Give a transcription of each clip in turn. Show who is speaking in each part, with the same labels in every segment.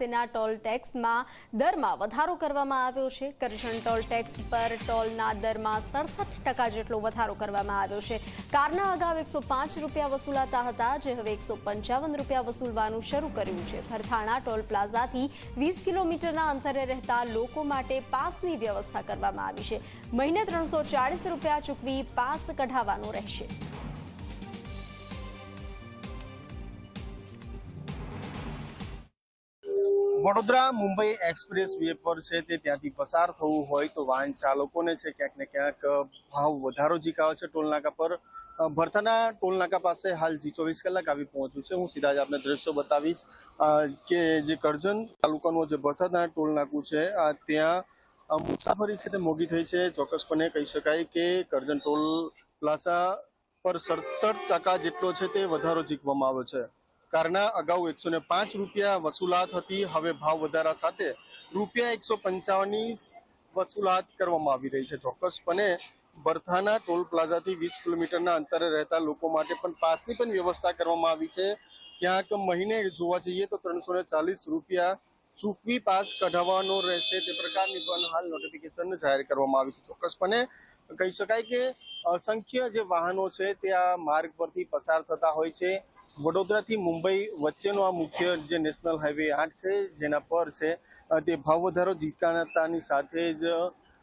Speaker 1: તેના ટોલ ટેક્સમાં દરમાં વધારો કરવામાં આવ્યો છે. કરજણ ટોલ ટેક્સ પર ટોલના દરમાં સડસઠ ટકા જેટલો વધારો કરવામાં આવ્યો છે. કારના અગાઉ એકસો પાંચ રૂપિયા વસૂલાતા હતા. જે હવે એકસો પંચાવન રૂપિયા વસૂલવાનું શરૂ કર્યું છે. ફરથાણા ટોલ પ્લાઝાથી વીસ કિલોમીટરના અંતરે રહેતા લોકો માટે પાસની વ્યવસ્થા કરવામાં આવી છે. મહિને ત્રણસો રૂપિયા ચૂકવી પાસ કઢાવવાનો રહેશે.
Speaker 2: વડોદરા મુંબઈ એક્સપ્રેસ વે પર છે તે ત્યાંથી પસાર થવું હોય તો વાહન ચાલકોને છે ક્યાંક ને ક્યાંક ભાવ વધારો ઝીકાવે છે ટોલનાકા પર. ભરતાના ટોલનાકા પાસે હાલ જી ચોવીસ કલાક આવી પહોંચ્યું છે. હું સીધા જ આપને દ્રશ્યો બતાવીશ. કે જે કરજણ તાલુકાનું જે ભરતાના ટોલનાકું છે ત્યાં મુસાફરી છે તે મોગી થઈ છે. ચોક્કસપણે કહી શકાય કે કરજણ ટોલ પ્લાઝા પર સડસઠ ટકા જેટલો છે તે વધારો ઝીકવામાં આવ્યો છે. કારના અગાઉ એકસો ને પાંચ રૂપિયા વસૂલાત હતી. હવે ભાવ વધારા સાથે રૂપિયા એકસો પંચાવનની વસૂલાત કરવામાં આવી રહી છે. ચોક્કસપણે બરથાના ટોલ પ્લાઝાથી વીસ કિલોમીટરના અંતરે રહેતા લોકો માટે પણ પાસની પણ વ્યવસ્થા કરવામાં આવી છે. ક્યાંક મહિને જોવા જઈએ તો ત્રણસો ચાલીસ રૂપિયા ચૂકવી પાસ કઢાવવાનો રહેશે. તે પ્રકારની પણ હાલ નોટિફિકેશન જાહેર કરવામાં આવી છે. ચોક્કસપણે કહી શકાય કે અસંખ્ય જે વાહનો છે તે આ માર્ગ પરથી પસાર થતા હોય છે. વડોદરાથી મુંબઈ વચ્ચેનો આ મુખ્ય જે નેશનલ હાઈવે આઠ છે, જેના પર છે તે ભાવ વધારો જીતકાતાની સાથે જ,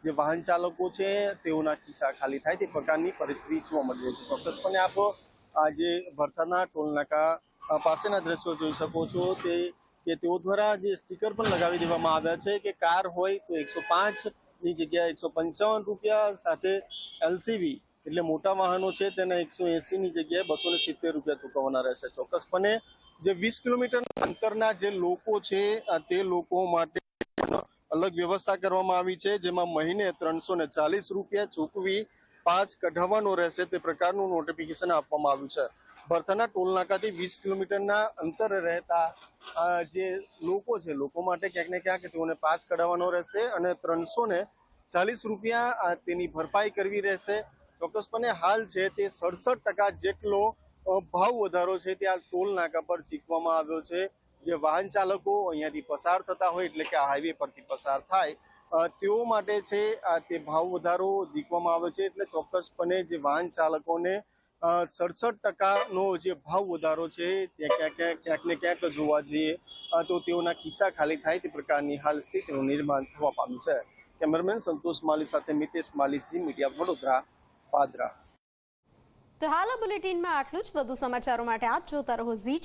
Speaker 2: જે વાહન ચાલકો છે, તેઓના ખિસ્સા ખાલી થાય તે પ્રકારની પરિસ્થિતિ જોવા મળી રહી છે. ચોક્કસપણે આપ આજે ભરતાના ટોલનાકા પાસેના દ્રશ્યો જોઈ શકો છો તે કે તેઓ દ્વારા જે સ્ટીકર પણ લગાવી દેવામાં આવ્યા છે કે કાર હોય તો એકસો પાંચની જગ્યાએ એકસો પંચાવન રૂપિયા સાથે એલસીવી એટલે મોટા વાહનો છે તેના એકસો એંસીની જગ્યાએ બસો ને સિત્તેર રૂપિયા ચૂકવવાના રહેશે. ચોક્કસપણે જે વીસ કિલોમીટર અંતરના જે લોકો છે તે લોકો માટે અલગ વ્યવસ્થા કરવામાં આવી છે, જેમાં મહિને ત્રણસો ને ચાલીસ રૂપિયા ચૂકવી પાસ કઢાવવાનો રહેશે. તે પ્રકારનું નોટિફિકેશન આપવામાં આવ્યું છે. ભરથાના ટોલનાકાથી વીસ કિલોમીટરના અંતરે રહેતા જે લોકો છે, લોકો માટે ક્યાંક ને ક્યાંક તેઓને પાસ કઢાવવાનો રહેશે અને ત્રણસો ચાલીસ રૂપિયા તેની ભરપાઈ કરવી રહેશે. ચોક્કસપણે હાલ છે તે સડસઠ ટકા જેટલો ભાવ વધારો છે તે આ ટોલ નાકા પર ચીકવામાં આવ્યો છે. જે વાહન ચાલકો અહીંયાથી પસાર થતા હોય, એટલે કે આ હાઈવે પરથી પસાર થાય તેઓ માટે છે તે ભાવ વધારો જીકવામાં આવ્યો છે. એટલે ચોક્કસપણે જે વાહન ચાલકોને સડસઠ ટકાનો જે ભાવ વધારો છે તે ક્યાંક ક્યાંક ને ક્યાંક જોવા જઈએ તો તેઓના ખિસ્સા ખાલી થાય તે પ્રકારની હાલ સ્થિતિનું નિર્માણ થવા પામ્યું છે. કેમેરામેન સંતોષ માલી સાથે મિતેશ માલી મીડિયા વડોદરા. પાદરા.
Speaker 1: તો હાલ બુલેટિનમાં આટલું જ. વધુ સમાચારો માટે આપ જોતા રહો ઝી